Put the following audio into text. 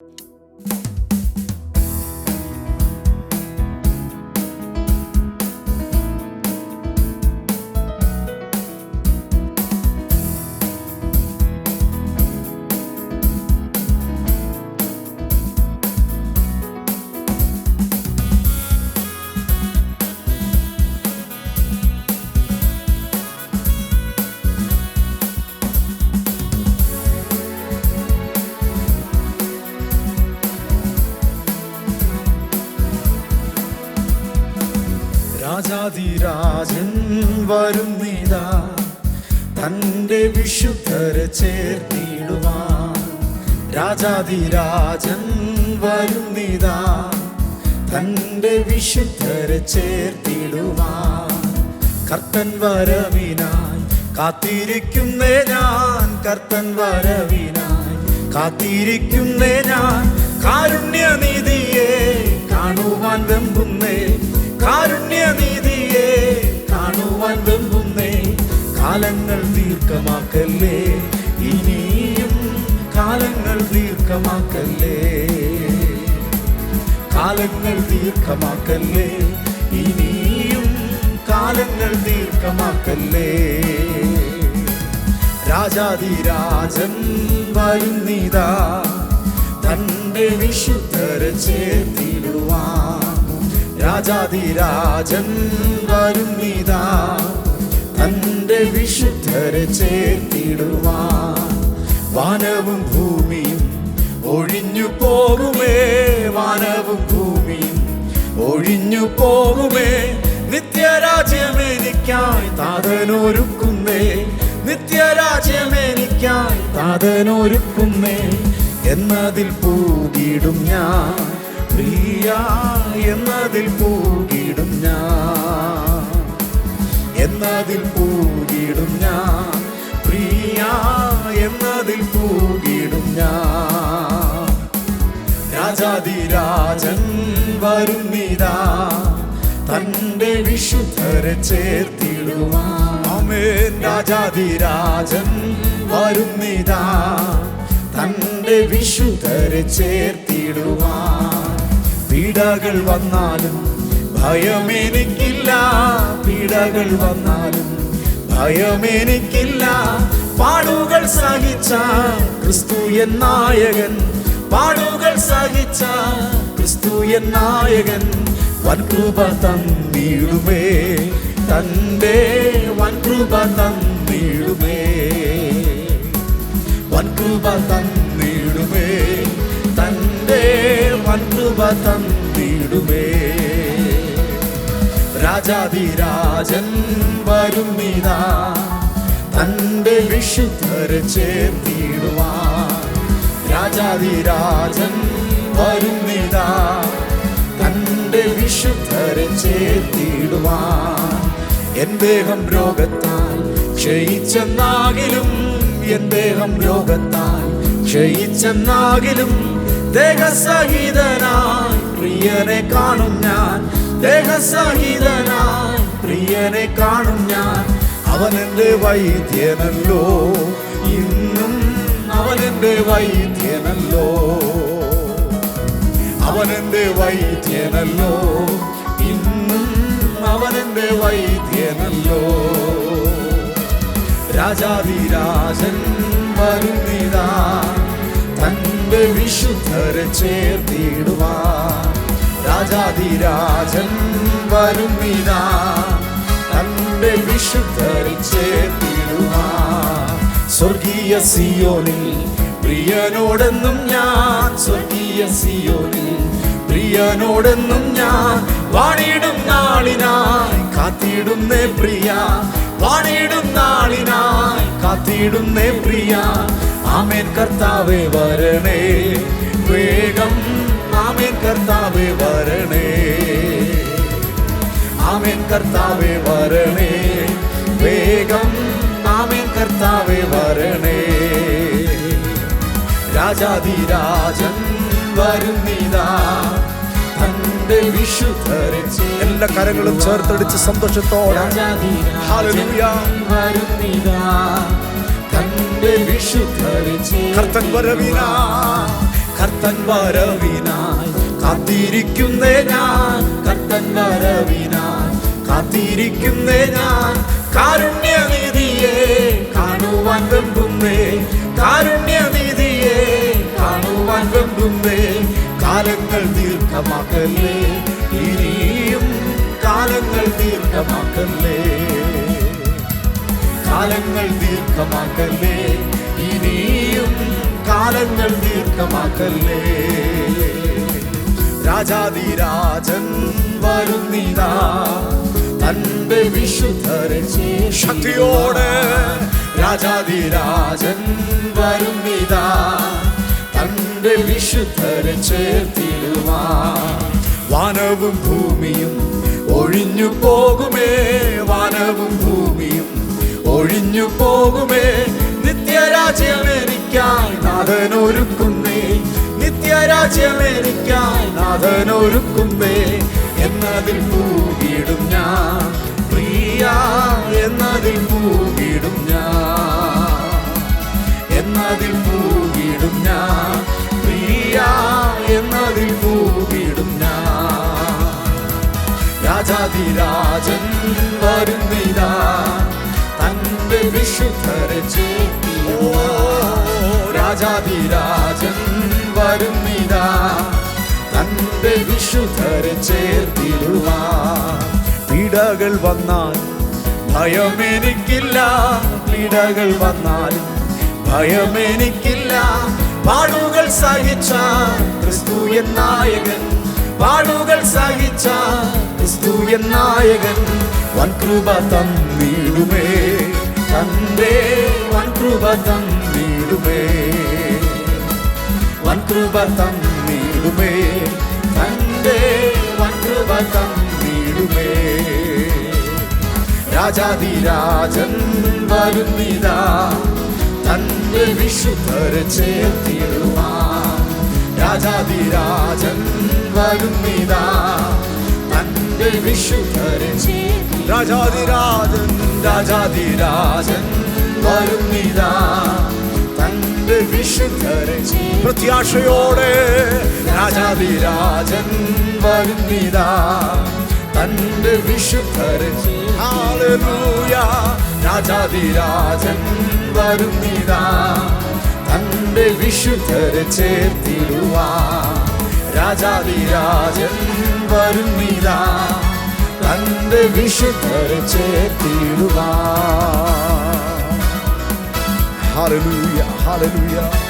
you രാജാതിരാജൻ വരുന്നിതാ തന്റെ വിശുദ്ധരെ ചേർത്തിടുവാൻ രാജാതിരാജൻ വരുന്നിതാ തന്റെ വിശുദ്ധരെ ചേർത്തിടുവാൻ കർത്തൻ വരവിനായി കാത്തിരിക്കുന്നേ ഞാൻ കർത്തൻ വരവിനായി കാത്തിരിക്കുന്നേ ഞാൻ. ദീർഘമാക്കല്ലേ? ഇനിയും കാലങ്ങൾ ദീർഘമാക്കല്ലേ? കാലങ്ങൾ ദീർഘമാക്കല്ലേ? ഇനിയും കാലങ്ങൾ ദീർഘമാക്കല്ലേ? രാജാതിരാജൻ വരുന്നിതാ തന്റെ വിശുദ്ധരെ ചേർത്തിടുവാൻ. രാജാതിരാജൻ വരുന്നിതാ തന്റെ വിശുദ്ധരെ ചേർത്തിടുവാൻ വാനവും ഭൂമിയും ഒഴിഞ്ഞു പോകുമേ വാനവും ഭൂമിയും ഒഴിഞ്ഞു പോകുമേ. നിത്യരാജ്യമേനിക്കായി താതനൊരുക്കുന്നേ നിത്യരാജ്യമേനിക്കായി താതനൊരുക്കുന്നേ. എന്നതിൽ പൂകിടും ഞാൻ പ്രിയ എന്നതിൽ പൂകിടും ഞാൻ. എന്നതിൽ പൂകിടും ഞാൻ. പ്രിയ എന്നതിൽ പൂകിടും ഞാൻ. രാജാതിരാജൻ വരുന്നിതാ തന്റെ വിശുദ്ധരെ ചേർത്തിടുവാമേ രാജാതിരാജൻ വരുന്നിതാ തന്റെ വിശുദ്ധരെ ചേർത്തിടുവാൻ. പീഡകൾ വന്നാലും ഭയമെനിക്കില്ല പീഡകൾ വന്നാലും ഭയമെനിക്കില്ല. പാടുകൾ സഹിച്ച ക്രിസ്തു എൻ നായകൻ പാടുകൾ സഹിച്ച ക്രിസ്തു എൻ നായകൻ. വൻകൃപ തന്നിടുമേ തന്റെ വൻകൃപ തന്നിടുമേ. വൻകൃപ തന്നിടുമേ തന്റെ വൻകൃപ തന്നിടുമേ. രാജാതിരാജൻ വരുന്നിതാ തന്റെ വിശുദ്ധരെ ചേർത്തിടുവാൻ രാജാതിരാജൻ വരുന്നിതാ തന്റെ വിശുദ്ധരെ ചേർത്തിടുവാൻ എൻ ദേഹം രോഗത്താൽ ക്ഷയിച്ചെന്നാകിലും എൻ ദേഹം രോഗത്താൽ ക്ഷയിച്ചെന്നാകിലും ദേഹസഹിതനായി പ്രിയനെ കാണും ഞാൻ. ദേഹസഹിതനായി പ്രിയനെ കാണും ഞാൻ. അവൻ എന്റെ വൈദ്യനല്ലോ. ഇന്നും അവൻ എന്റെ വൈദ്യനല്ലോ. അവൻ എന്റെ വൈദ്യനല്ലോ. ഇന്നും അവൻ എന്റെ വൈദ്യനല്ലോ. രാജാതിരാജൻ വരുന്നിതാ. തന്റെ വിശുദ്ധരെ ചേർത്തിടുവാൻ രാജാതിരാജൻ വരുന്നിതാ തന്റെ വിശുദ്ധരെ സ്വർഗീയ സിയോനിൽ പ്രിയനോടെന്നും ഞാൻ സ്വർഗീയ സിയോനിൽ പ്രിയനോടെന്നും ഞാൻ വാണിടും നാളിനായി കാത്തിടുന്നേ പ്രിയ. വാണിടും നാളിനായി കാത്തിടുന്നേ പ്രിയ. ആമേൻ കർത്താവേ വരണേ. വേഗം കർത്താവേ വരണേ. ആമേൻ കർത്താവേ വരണേ. വേഗം ആമേൻ കർത്താവേ വരണേ. രാജാതിരാജൻ വരുന്നിതാ. തന്റെ വിശുദ്ധരെ എല്ലാ കരങ്ങളും ചേർത്തടിച്ച് സന്തോഷത്തോടെ. Hallelujah. വരുന്നിതാ. തന്റെ വിശുദ്ധരെ കർത്തൻ വരവിനാ. കർത്തൻ വരവിനായി കാത്തിരിക്കുന്നേ ഞാൻ കർത്തൻ വരവിനാൻ കാത്തിരിക്കുന്നേ ഞാൻ കാരുണ്യനിധിയെ കാണുവാൻ വെമ്പുന്നേ. കാരുണ്യനിധിയെ കാണുവാൻ വെമ്പുന്നേ. കാലങ്ങൾ ദീർഘമാക്കല്ലേ? ഇനിയും കാലങ്ങൾ ദീർഘമാക്കല്ലേ? കാലങ്ങൾ ദീർഘമാക്കല്ലേ? ഇനിയും കാലങ്ങൾ ദീർഘമാക്കല്ലേ? രാജാതിരാജൻ വരുന്നിതാ തന്റെ വിശുദ്ധരെ ശക്തിയോടെ രാജാതിരാജൻ വരുന്നിതാ തന്റെ വിശുദ്ധരെ ചേർത്തിടുവാ. വാനവും ഭൂമിയും ഒഴിഞ്ഞു പോകുമേ വാനവും ഭൂമിയും ഒഴിഞ്ഞു പോകുമേ. നിത്യരാജ്യം എനിക്കായി നാഥനൊരുക്കുന്നേ. നിത്യരാജ്യം എനിക്കായി നാഥനൊരുക്കുന്നേ എന്നതിൽ പൂകിടും ഞാൻ. പ്രിയ എന്നതിൽ പൂകിടും ഞാൻ. എന്നതിൽ പൂകിടും ഞാൻ. പ്രിയ എന്നതിൽ പൂകിടും ഞാൻ. രാജാതിരാജൻ വരുന്നിതാ. തന്റെ വിശുദ്ധരെ ചേർത്തിടുവാ രാജാതിരാജൻ വരുന്നിതാ. തന്റെ വിശുദ്ധരെ ചേർത്തിടുവാ. വന്നാൽ ഭയമെനിക്കില്ല. പീഡകൾ വന്നാൽ ഭയമെനിക്കില്ല. പാടുകൾ സഹിച്ച ക്രിസ്തു നായകൻ. പാടുകൾ സഹിച്ച ക്രിസ്തു നായകൻ. വൻകൃപ തന്നിടുമേ. തന്റെ വൻകൃപ തന്നിടുമേ. വൻകൃപ തന്നിടുമേ തന്റെ വൻകൃപ തന്നിടുമേ രാജാതിരാജൻ വരുന്നിതാ. തന്റെ വിശുദ്ധരെ ചേർത്തിടുവാൻ രാജാതിരാജൻ വരുന്നിതാ. തന്റെ വിശുദ്ധരെ രാജാതിരാജൻ രാജാതിരാജൻ വരുന്നിതാ. തന്റെ വിശുദ്ധരെ പ്രത്യാശയോടെ രാജാതിരാജൻ വരുന്നിതാ. തന്റെ വിശുദ്ധരെ ഹല്ലേലൂയ രാജാതിരാജൻ വരുന്നിതാ. തന്റെ വിശുദ്ധരെ ചേർത്തിരുവാ രാജാതിരാജൻ വരുന്നിതാ. തന്റെ വിശുദ്ധരെ ചേർത്തിടുവാ. Hallelujah, hallelujah.